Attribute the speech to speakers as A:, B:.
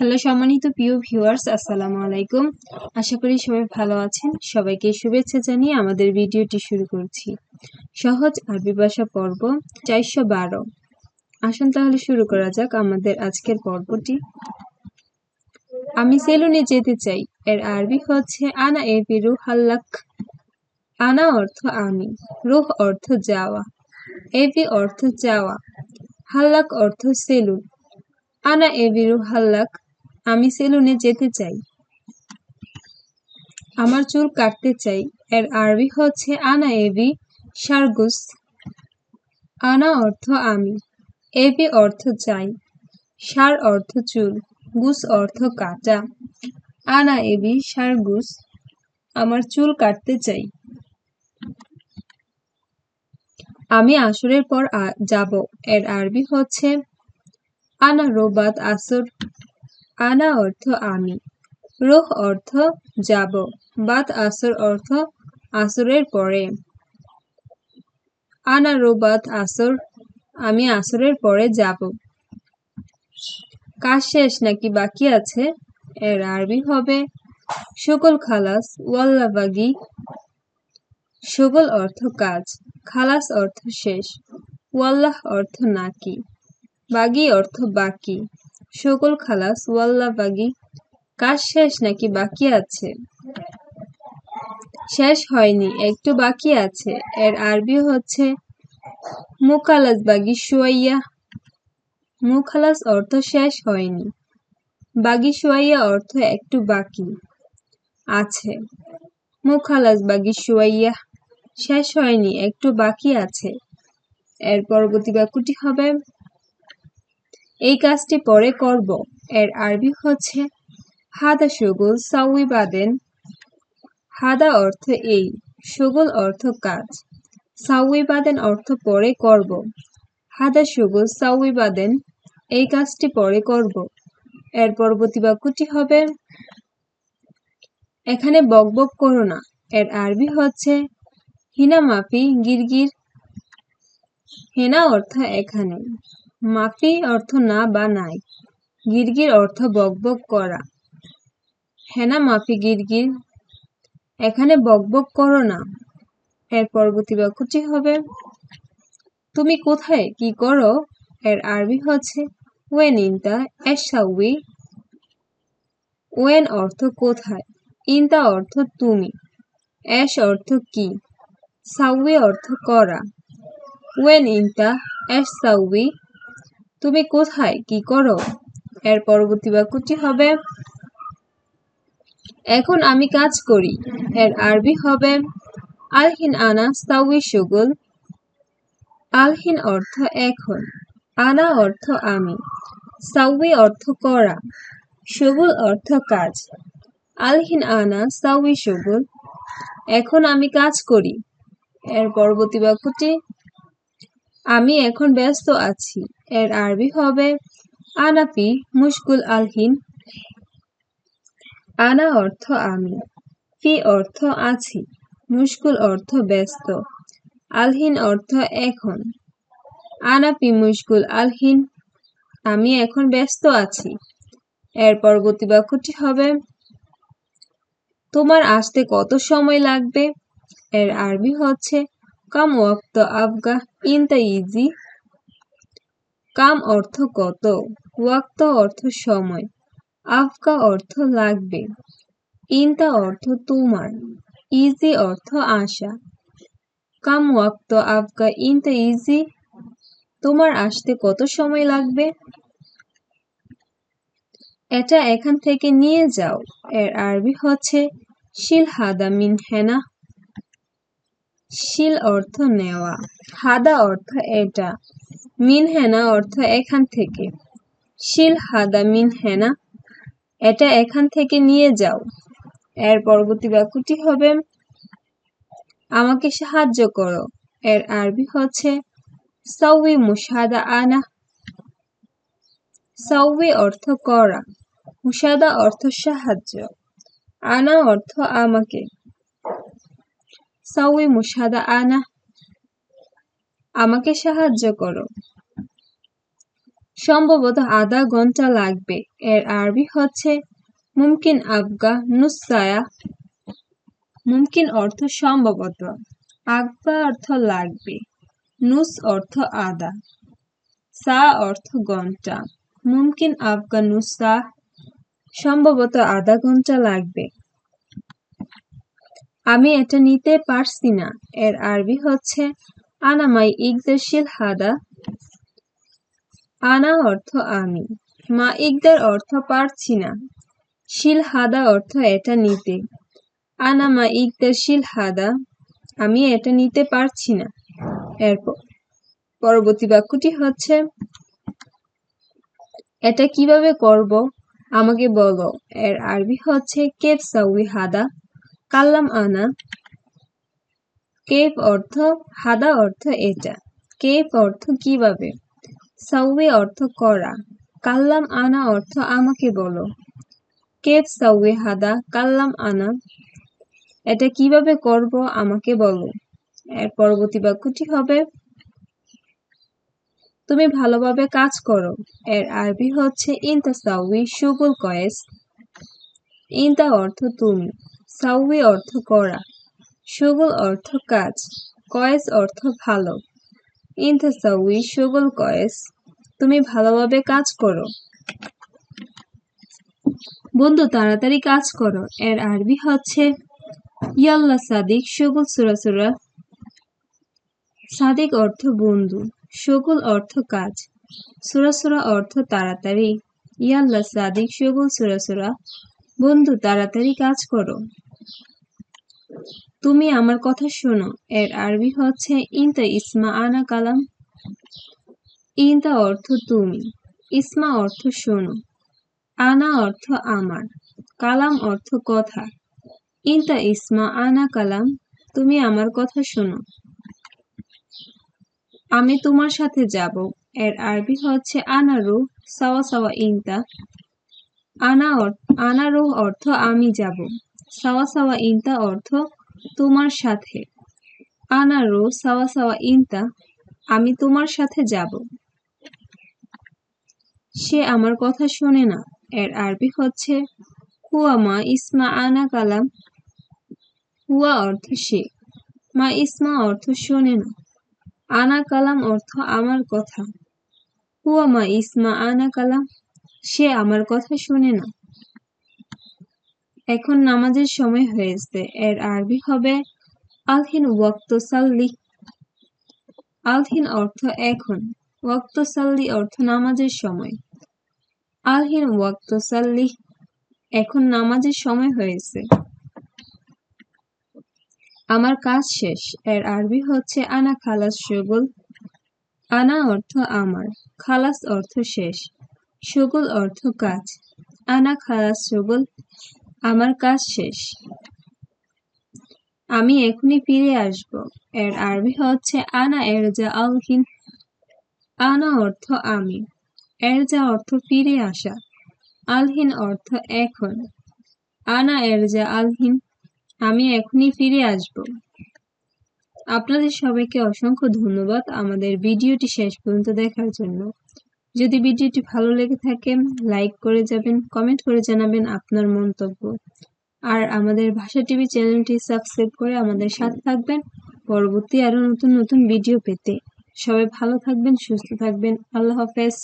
A: Hello সম্মানিত প্রিয় viewers, আসসালামু আলাইকুম। আশা করি সবাই ভালো আছেন। সবাইকে শুভেচ্ছা জানিয়ে আমাদের ভিডিওটি শুরু করছি। সহজ আরবি ভাষা পর্ব চারশো বারো। আসুন তাহলে শুরু করা যাক আমাদের আজকের পর্বটি। আমি সেলুনে যেতে চাই। এর আরবি হচ্ছে আনা এ রুহ হাল্লাক আনা অর্থ আমি, রুহ অর্থ যাওয়া। এভি অর্থ যাওয়া হাল্লাক অর্থ সেলুন। আনা এ এবিরু হাল্লাক আমি সেলুনে যেতে চাই। আমার চুল কাটতে চাই। এর আরবি হচ্ছে, আনা এবি সারগুস আনা অর্থ আমি। এবি অর্থ চাই সার অর্থ চুল। গুস অর্থ কাটা আনা এবি সারগুস আমার চুল কাটতে চাই। আমি আসরের পর যাব। এর আরবি হচ্ছে, আনা রোবাত আসর। আনা অর্থ আমি। রোহ অর্থ যাব, বাত আসর অর্থ আসরের পরে। আনা রোবাত আসর, আমি আসরের পরে যাব। কাজ শেষ নাকি বাকি আছে? এর আরবি হবে সকল খালাস ওয়াল্লাবাগি সকল অর্থ কাজ, খালাস অর্থ শেষ, ওয়াল্লাহ অর্থ নাকি। বাগি অর্থ বাকি। সকল খালাস ওয়াল্লা বাগি কাজ শেষ নাকি বাকি আছে? শেষ হয়নি, একটু বাকি আছে। এর আরবি হচ্ছে মুখালাস বাগি শুয়াইয়া মুখালাস অর্থ শেষ হয়নি। বাগি শুয়াইয়া অর্থ একটু বাকি আছে। মুখালাস বাগি শুয়াইয়া শেষ হয়নি, একটু বাকি আছে। এর পরবর্তী বাক্যটি হবে এই কাজটি পরে করব। এর আরবি হচ্ছে, হাদা সুগুল সাউই বাদেন। হাদা অর্থ এই, সুগুল অর্থ কাজ। সাউই বাদেন অর্থ পরে করব। হাদা সুগুল সাউই বাদেন, এই কাজটি পরে করব। এর পরবর্তী বাক্যটি হবে, এখানে বকবক করো না। এর আরবি হচ্ছে, হিনা মাফি গিরগির। হেনা অর্থ এখানে। মাফি অর্থ না বা নাই। গিরগির অর্থ বকবক করা। হেনা মাফি গিরগির? এখানে বকবক করো না। এর পরবর্তী বাক্যটি হবে, তুমি কোথায়? কি করো? এর আরবি হচ্ছে ওয়েন ইনতা এসাউই ওয়েন অর্থ কোথায়? ইনতা অর্থ তুমি। এস অর্থ কি? সাউই অর্থ করা। ওয়েন ইনতা এস সাউই তুমি কোথায়? কি করো? এর পরবর্তী বাক্যটি হবে, এখন আমি কাজ করি। এর আরবি হবে, আলহিন আনা সাউই সুগুল। আলহিন অর্থ এখন। আনা অর্থ আমি। সাউই অর্থ করা। সুগুল অর্থ কাজ। আলহিন আনা সাউই সুগুল। এখন আমি কাজ করি। এর পরবর্তী বাক্যটি আমি এখন ব্যস্ত আছি। এর আরবি হবে আনাপি মুশকুল আলহিন। আনা অর্থ আমি। ফি অর্থ আছি। মুশকুল অর্থ ব্যস্ত। আলহিন অর্থ এখন। আনাফি মুশকুল আলহিন। আমি এখন ব্যস্ত আছি। এর পরবর্তী বাক্যটি হবে, তোমার আসতে কত সময় লাগবে? এর আরবি হচ্ছে কাম ওয়াক্ত আফগা ইনতা ইজি কাম অর্থ কত? ওয়াক্ত অর্থ সময়। আফকা অর্থ লাগবে। ইনতা অর্থ তোমার। ইজি অর্থ আশা। কাম ওয়াক্ত আফকা ইনতা ইজি তোমার আসতে কত সময় লাগবে? এটা এখান থেকে নিয়ে যাও। এর আরবি হচ্ছে শিল হাদা মিন হেনা শিল অর্থ নেওয়া, হাদা অর্থ এটা মিন হেনা অর্থ এখান থেকে। শিল, হাদা মিন হেনা এটা এখান থেকে নিয়ে যাও। এর পরবর্তী বাক্যটি হবে, আমাকে সাহায্য করো। এর আরবি হচ্ছে সৌই মুসাদা আনা সৌই অর্থ করা, মুসাদা অর্থ সাহায্য। আনা অর্থ আমাকে। সৌই মুসাদা আনা, আমাকে সাহায্য করো। সম্ভবত আধা ঘণ্টা লাগবে। এর আরবি হচ্ছে মুমকিন আবগা নুসায়া মুমকিন অর্থ সম্ভবত। আবগা অর্থ লাগবে। নুস অর্থ আদা সা অর্থ ঘণ্টা। মুমকিন আবগা নুসা সম্ভবত আধা ঘণ্টা লাগবে। আমি এটা নিতে পারছি না। এর আরবি হচ্ছে আনামাই ইকদাশিল হাদা। আনা অর্থ আমি। মা ইকদার অর্থ পারছি না। শিল হাদা অর্থ এটা নিতে। আনা মা ইকদার শিল হাদা। আমি এটা নিতে পারছি না। এরপর, পরবর্তী বাক্যটি হচ্ছে, এটা কীভাবে করব? আমাকে বলো। এর আরবি হচ্ছে কেফ সাউই হাদা। কাল্লাম আনা। কেফ অর্থ, হাদা অর্থ এটা। কেফ অর্থ কীভাবে? সাউই অর্থ করা। কাল্লাম আনা অর্থ আমাকে বলো। কেফ সাউই হাদা, কাল্লাম আনা। এটা কীভাবে করব আমাকে বলো। এর পরবর্তী বাক্যটি হবে, তুমি ভালোভাবে কাজ করো। এর আরবি হচ্ছে, ইনতা সাউই সুগুল কয়েস। ইনতা অর্থ তুমি। সাউই অর্থ করা সুগুল অর্থ কাজ, কয়েস অর্থ ভালো। ইনতা সাউই সুগুল কয়েস, তুমি ভালোভাবে কাজ করো। বন্ধু, তাড়াতাড়ি কাজ করো। এর আরবি হচ্ছে, ইয়াল্লা সাদিক সুগুল সুরা সাদিক অর্থ বন্ধু সগুল অর্থ কাজ, সুরা অর্থ তাড়াতাড়ি। ইয়াল্লা সাদিক সগুল সুরা। বন্ধু, তাড়াতাড়ি কাজ করো। তুমি আমার কথা শোনো। এর আরবি হচ্ছে ইনতা ইসমা আনা কালাম। ইনতা অর্থ তুমি, ইসমা অর্থ শোনো, আনা অর্থ আমার, কালাম অর্থ কথা। ইনতা ইসমা আনা কালাম, তুমি আমার কথা শোনো। আমি তোমার সাথে যাব। এর আরবি হচ্ছে আনারু সাওয়া সাওয়া ইনতা। আনা আনারু অর্থ আমি যাব। সাওয়া সাওয়া ইনতা অর্থ তোমার সাথে। আনারু সাওয়া সাওয়া ইনতা, আমি তোমার সাথে যাব। সে আমার কথা শোনে না। এর আরবি হচ্ছে, হুয়া মা ইসমা আনা কালাম। কুয়া অর্থ সে। মা ইসমা অর্থ শোনে না। আনা কালাম অর্থ আমার কথা। হুয়া মা ইসমা আনা কালাম। সে আমার কথা শোনে না। এখন নামাজের সময় হয়েছে। এর আরবি হবে আলহিন ওয়াক্ত সাল্লি আলহিন অর্থ এখন। ওয়াক্ত সাল্লি অর্থ নামাজের সময়। আলহিন ওয়াক্ত সাল্লি এখন নামাজের সময় হয়েছে। আমার কাজ শেষ। এর আরবি হচ্ছে আনা খালাস শগুল আনা অর্থ আমার। খালাস অর্থ শেষ। শগুল অর্থ কাজ। আনা খালাস শগুল আমার কাজ শেষ। আমি এখনই ফিরে আসব। এর আরবি হচ্ছে আনা এর যা আলহিন। আনা অর্থ আমি। এর যা অর্থ ফিরে আসা। আলহিন অর্থ এখন। আনা এর যা আলহিন। আমি এখনই ফিরে আসব। আপনাদের সবাইকে অসংখ্য ধন্যবাদ আমাদের ভিডিওটি শেষ পর্যন্ত দেখার জন্য। যদি ভিডিওটি ভালো লেগে থাকে লাইক করে যাবেন কমেন্ট করে জানাবেন আপনার মন্তব্য। আর আমাদের ভাষা টিভি চ্যানেলটি সাবস্ক্রাইব করে আমাদের সাথে থাকবেন। পরবর্তী আরও নতুন নতুন ভিডিও পেতে। সবাই ভালো থাকবেন, সুস্থ থাকবেন। আল্লাহ হাফেজ।